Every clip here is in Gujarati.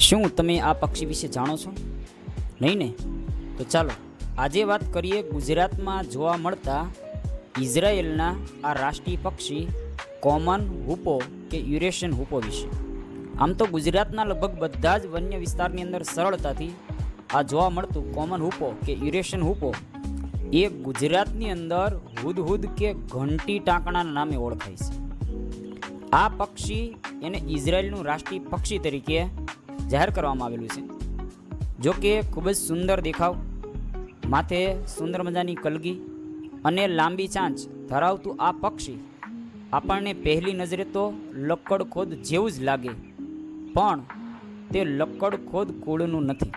શું તમે આ પક્ષી વિશે જાણો છો? નહીં ને? તો ચાલો, આજે વાત કરીએ ગુજરાતમાં જોવા મળતા ઇઝરાયેલના આ રાષ્ટ્રીય પક્ષી કોમન હુપો કે યુરેશિયન હુપો વિશે. આમ તો ગુજરાતના લગભગ બધા જ વન્ય વિસ્તારની અંદર સરળતાથી આ જોવા મળતું કોમન હુપો કે યુરેશિયન હુપો એ ગુજરાતની અંદર હુદહુદ કે ઘંટી ટાંકણાના નામે ઓળખાય છે. આ પક્ષી એને ઇઝરાયેલનું રાષ્ટ્રીય પક્ષી તરીકે જાહેર કરવામાં આવેલું છે. જો કે ખૂબ જ સુંદર દેખાવ, માથે સુંદર મજાની કલગી અને લાંબી ચાંચ ધરાવતું આ પક્ષી આપણને પહેલી નજરે તો લક્કડખોદ જેવું જ લાગે, પણ તે લક્કડખોદ કુળનું નથી.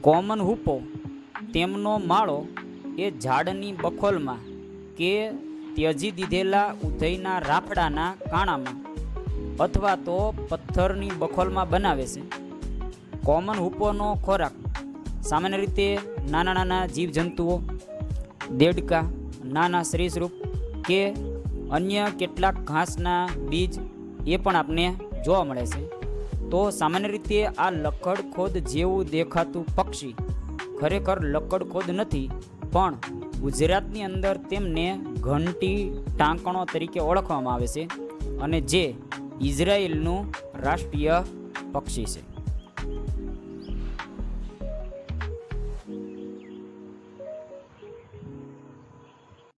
કોમન હુપો તેમનો માળો એ ઝાડની બખોલમાં કે ત્યજી દીધેલા ઉધઈના રાફડાના કાણામાં અથવા તો પથ્થરની બખોલમાં બનાવે છે. કોમન હુપોનો ખોરાક સામાન્ય રીતે નાના નાના જીવજંતુઓ, દેડકા, નાના સરીસૃપ કે અન્ય કેટલાક ઘાસના બીજ એ પણ આપને જોવા મળે છે. તો સામાન્ય રીતે આ લક્કડખોદ જેવું દેખાતું પક્ષી ખરેખર લક્કડખોદ નથી, પણ ગુજરાતની અંદર તેમને ઘંટી ટાંકણો તરીકે ઓળખવામાં આવે છે અને જે ઇઝરાયેલનું રાષ્ટ્રીય પક્ષી છે.